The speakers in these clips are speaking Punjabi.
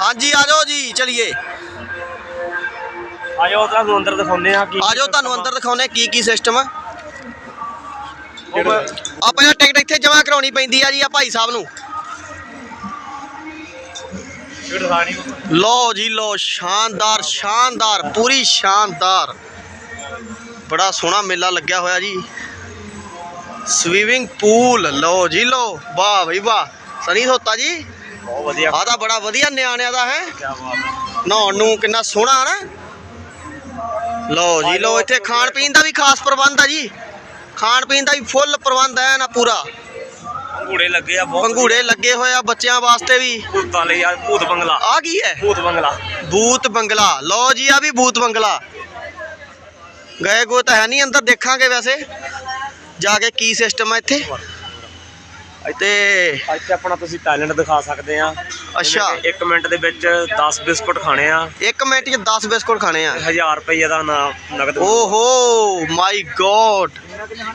ਹਾਂਜੀ ਆ ਜਾਓ ਜੀ ਚਲਿਏ। ਆਜੋ ਤੁਹਾਨੂੰ ਅੰਦਰ ਦਿਖਾਉਂਦੇ ਆ ਕੀ ਆ ਜਾਓ ਤੁਹਾਨੂੰ ਅੰਦਰ ਦਿਖਾਉਨੇ ਕੀ ਕੀ ਸਿਸਟਮ ਆ। ਆਪਾਂ ਇਹ ਟਿਕਟ ਇੱਥੇ ਜਮ੍ਹਾਂ ਕਰਾਉਣੀ ਪੈਂਦੀ ਆ ਜੀ ਆ ਭਾਈ ਸਾਹਿਬ ਨੂੰ। ਲੋ ਜੀ ਲੋ ਸ਼ਾਨਦਾਰ ਸ਼ਾਨਦਾਰ ਪੂਰੀ ਸ਼ਾਨਦਾਰ। ਬੜਾ ਸੋਹਣਾ ਮੇਲਾ ਲੱਗਿਆ ਹੋਇਆ ਜੀ। ਸਵੀਮਿੰਗ ਪੂਲ ਲੋ ਜੀ ਲੋ ਵਾਹ ਬਈ ਵਾਹ। ਸਨੀ ਧੋਤਾ ਜੀ? ਬਹੁਤ ਵਧੀਆ। ਆਹ ਤਾਂ ਬੜਾ ਵਧੀਆ ਨਿਆਣਿਆਂ ਦਾ ਹੈ। ਕੀ ਬਾਤ ਨਹਾਉਣ ਨੂੰ ਕਿੰਨਾ ਸੋਹਣਾ ਨਾ। ਲੋ ਜੀ ਲੋ ਇੱਥੇ ਖਾਣ ਪੀਣ ਦਾ ਵੀ ਖਾਸ ਪ੍ਰਬੰਧ ਆ ਜੀ। ਖਾਣ ਪੀਣ ਦਾ ਵੀ ਫੁੱਲ ਪ੍ਰਬੰਧ ਹੈ ਨਾ ਪੂਰਾ। ਘੂੜੇ ਲੱਗੇ ਆ ਬਹੁਤ। ਪੰਘੂੜੇ ਲੱਗੇ ਹੋਏ ਆ ਬੱਚਿਆਂ ਵਾਸਤੇ ਵੀ। ਭੂਤਾਂ ਲਈ ਆ ਭੂਤ ਬੰਗਲਾ। ਆ ਕੀ ਹੈ? ਭੂਤ ਬੰਗਲਾ। ਬੂਤ ਬੰਗਲਾ। ਲਓ ਜੀ ਆ ਵੀ ਬੂਤ ਬੰਗਲਾ। ਗਏ ਕੋ ਤਾਂ ਹੈ ਨਹੀਂ ਅੰਦਰ ਦੇਖਾਂਗੇ ਵੈਸੇ। ਜਾ ਕੇ ਕੀ ਸਿਸਟਮ ਹੈ ਇੱਥੇ। ਤੇ ਇੱਥੇ ਆਪਣਾ ਤੁਸੀਂ ਟੈਲੈਂਟ ਦਿਖਾ ਸਕਦੇ ਆ। ਅੱਛਾ। 1 ਮਿੰਟ ਦੇ ਵਿੱਚ 10 ਬਿਸਕੁਟ ਖਾਣੇ ਆ। 1 ਮਿੰਟ 'ਚ 10 ਬਿਸਕੁਟ ਖਾਣੇ ਆ। 1000 ਰੁਪਏ ਦਾ ਨਾ ਨਗਦ। ਓਹੋ ਮਾਈ ਗੋਡ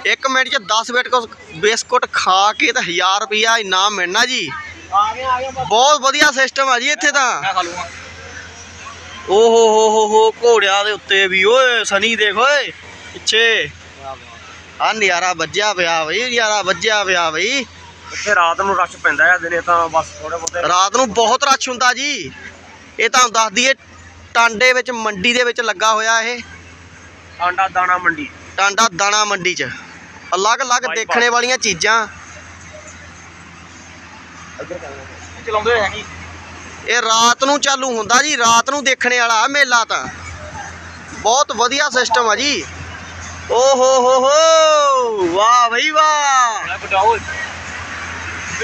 1 ਮਿੰਟ 'ਚ 10 ਬਿਸਕੁਟ ਬਿਸਕੁਟ ਖਾ ਕੇ ਤਾਂ 1000 ਰੁਪਿਆ ਇਨਾਮ ਮਿਲਣਾ ਜੀ। ਬਹੁਤ ਵਧੀਆ ਸਿਸਟਮ ਆ ਜੀ ਇੱਥੇ ਤਾਂ। ਮੈਂ ਖਾ ਲੂੰਗਾ ਓਹੋ ਹੋ ਹੋ ਹੋ ਘੋੜਿਆਂ ਦੇ ਉੱਤੇ ਵੀ। ਓਏ ਸਨੀ ਦੇਖ ਓਏ ਪਿੱਛੇ। ਆ ਨਜ਼ਾਰਾ ਵੱਜਿਆ ਪਿਆ ਬਈ ਨਜ਼ਾਰਾ ਵੱਜਿਆ ਪਿਆ ਬਈ। ਇੱਥੇ ਰਾਤ ਨੂੰ ਰਸ਼ ਪੈਂਦਾ ਆ ਦਿਨੇ ਤਾਂ ਬਸ ਥੋੜੇ ਬਹੁਤੇ ਰਾਤ ਨੂੰ ਬਹੁਤ ਰਸ਼ ਹੁੰਦਾ ਜੀ। ਇਹ ਤੁਹਾਨੂੰ ਦੱਸ ਦਈਏ ਟਾਂਡੇ ਵਿੱਚ ਮੰਡੀ ਦੇ ਵਿੱਚ ਲੱਗਾ ਹੋਇਆ ਇਹ। ਆਂਡਾ ਦਾਣਾ ਮੰਡੀ। ਟਾਂਡਾ ਦਾਣਾ ਮੰਡੀ 'ਚ। ਅਲੱਗ-ਅਲੱਗ ਦੇਖਣੇ ਵਾਲੀਆਂ ਚੀਜ਼ਾਂ। ਚਲਾਉਂਦੇ ਹੈ ਨਹੀਂ ਇਹ ਰਾਤ ਨੂੰ ਚਾਲੂ ਹੁੰਦਾ ਜੀ ਰਾਤ ਨੂੰ ਦੇਖਣੇ ਵਾਲਾ ਮੇਲਾ ਤਾਂ। ਬਹੁਤ ਵਧੀਆ ਸਿਸਟਮ ਆ ਜੀ। ਓ ਹੋ ਹੋ ਹੋ! ਵਾਹ ਬਈ ਵਾਹ!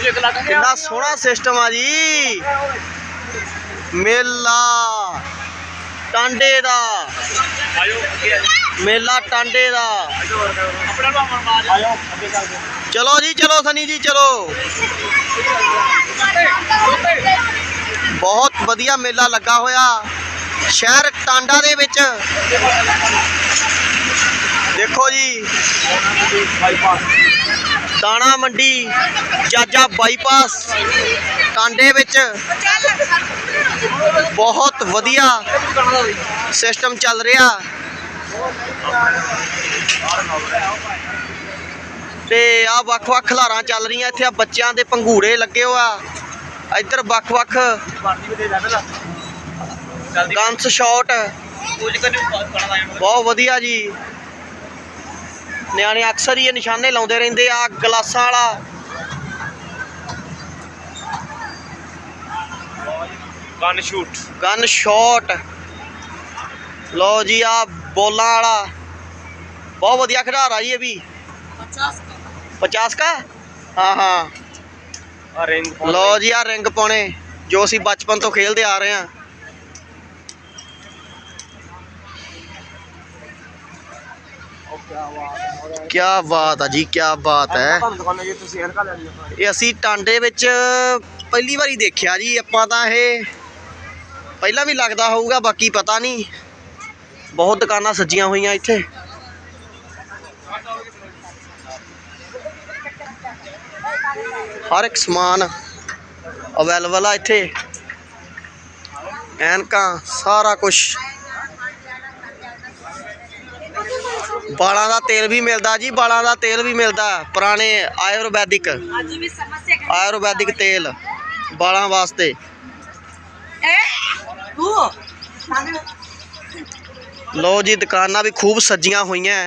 ਕਿੰਨਾ ਸੋਹਣਾ ਸਿਸਟਮ ਆ ਜੀ। ਮੇਲਾ, ਟਾਂਡੇ ਦਾ। ਮੇਲਾ ਟਾਂਡੇ ਦਾ। ਚਲੋ ਜੀ, ਚਲੋ ਸਨੀ ਜੀ, ਚਲੋ। ਬਹੁਤ ਵਧੀਆ ਮੇਲਾ ਲੱਗਾ ਹੋਇਆ। ਸ਼ਹਿਰ ਟਾਂਡਾ ਦੇ ਵਿੱਚ। ਦੇਖੋ ਜੀ। ਦਾਣਾ ਮੰਡੀ, ਜਾਜਾ ਬਾਈਪਾਸ ਟਾਂਡੇ ਵਿੱਚ ਬਹੁਤ ਵਧੀਆ ਸਿਸਟਮ ਚੱਲ ਰਿਹਾ। ਤੇ ਆ ਵੱਖ-ਵੱਖ ਖਲਾਰਾਂ ਚੱਲ ਰਹੀਆਂ ਇੱਥੇ, ਆ ਬੱਚਿਆਂ ਦੇ ਪੰਘੂੜੇ ਲੱਗੇ ਹੋਆ। ਇੱਧਰ ਵੱਖ-ਵੱਖ ਪਾਰਟੀ ਵੀ ਸ਼ਾਟ ਬਹੁਤ ਵਧੀਆ ਜੀ। ਨਿਆਣੇ ਅਕਸਰ ਹੀ ਇਹ ਨਿਸ਼ਾਨੇ ਲਾਉਂਦੇ ਰਹਿੰਦੇ ਆ ਗਲਾਸਾਂ ਵਾਲਾ। ਗਨ ਸ਼ੂਟ ਗਨ ਸ਼ਾਟ ਲੋ ਜੀ ਆ ਬੋਲਾਂ ਵਾਲਾ। ਬਹੁਤ ਵਧੀਆ ਖਿਡਾਰਾ ਜੀ ਇਹ ਵੀ। 50 ਕਾ ਹਾਂ। ਹਾਂ ਆ ਰਿੰਗ ਲੋ ਜੀ ਆ ਰਿੰਗ ਪਾਉਣੇ ਜੋ ਅਸੀਂ ਬਚਪਨ ਤੋਂ ਖੇਲਦੇ ਆ ਰਹੇ ਹਾਂ। ਕੀ ਬਾਤ ਆ ਜੀ ਕੀ ਬਾਤ ਹੈ। ਤੁਹਾਨੂੰ ਦਿਖਾਉਂਦੇ ਜੀ ਤੁਸੀਂ ਐਨਕਾ ਲੈ ਲਿਓ ਇਹ ਅਸੀਂ ਟਾਂਡੇ ਵਿੱਚ ਪਹਿਲੀ ਵਾਰੀ ਦੇਖਿਆ ਜੀ ਆਪਾਂ ਤਾਂ ਇਹ ਪਹਿਲਾਂ ਵੀ ਲੱਗਦਾ ਹੋਊਗਾ ਬਾਕੀ ਪਤਾ ਨਹੀਂ। ਬਹੁਤ ਦੁਕਾਨਾਂ ਸੱਜੀਆਂ ਹੋਈਆਂ ਇੱਥੇ। ਹਰ ਇੱਕ ਸਮਾਨ ਅਵੇਲੇਬਲ ਆ ਇੱਥੇ। ਐਨਕਾਂ ਸਾਰਾ ਕੁਝ ਬਾਲਾਂ ਦਾ ਤੇਲ ਵੀ ਮਿਲਦਾ ਜੀ ਬਾਲਾਂ ਦਾ ਤੇਲ ਵੀ ਮਿਲਦਾ ਪੁਰਾਣੇ ਆਯੁਰਵੈਦਿਕ। ਆਯੁਰਵੈਦਿਕ ਤੇਲ ਬਾਲਾਂ ਵਾਸਤੇ। ਲੋ ਜੀ ਦੁਕਾਨਾਂ ਵੀ ਖੂਬ ਸੱਜੀਆਂ ਹੋਈਆਂ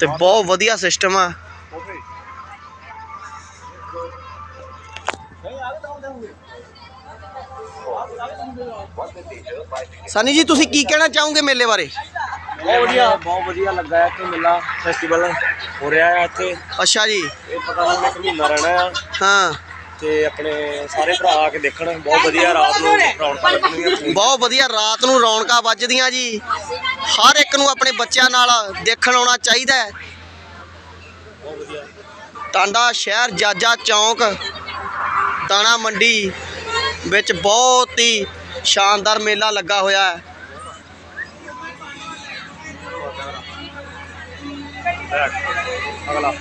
ਤੇ ਬਹੁਤ ਵਧੀਆ ਸਿਸਟਮ ਆ। ਸਨੀ ਜੀ ਤੁਸੀਂ ਕੀ ਕਹਿਣਾ ਚਾਹੋਗੇ ਮੇਲੇ ਬਾਰੇ? ਬਹੁਤ ਵਧੀਆ। ਬਹੁਤ ਵਧੀਆ ਲੱਗਾ ਇੱਥੇ ਮੇਲਾ ਫੈਸਟੀਵਲ ਹੋ ਰਿਹਾ ਹੈ ਇੱਥੇ। ਅੱਛਾ ਜੀ। ਇਹ ਪਤਾ ਨਹੀਂ ਇੱਕ ਮਹੀਨਾ ਰਹਿਣਾ ਆ ਹਾਂ। ਤੇ ਆਪਣੇ ਸਾਰੇ ਭਰਾ ਆ ਕੇ ਦੇਖਣ ਬਹੁਤ ਵਧੀਆ ਰਾਤ ਨੂੰ ਰੌਣਕਾਂ ਲੱਗਣਗੀਆਂ ਬਹੁਤ ਵਧੀਆ ਰਾਤ ਨੂੰ ਰੌਣਕਾਂ ਵੱਜਦੀਆਂ ਜੀ। ਹਰ ਇੱਕ ਨੂੰ ਆਪਣੇ ਬੱਚਿਆਂ ਨਾਲ ਦੇਖਣ ਆਉਣਾ ਚਾਹੀਦਾ ਹੈ। ਬਹੁਤ ਵਧੀਆ। ਟਾਂਡਾ ਸ਼ਹਿਰ ਜਾਜਾ ਚੌਂਕ ਦਾਣਾ ਮੰਡੀ ਵਿੱਚ ਬਹੁਤ ਹੀ ਸ਼ਾਨਦਾਰ ਮੇਲਾ ਲੱਗਾ ਹੋਇਆ ਹੈ। 哎呀看个了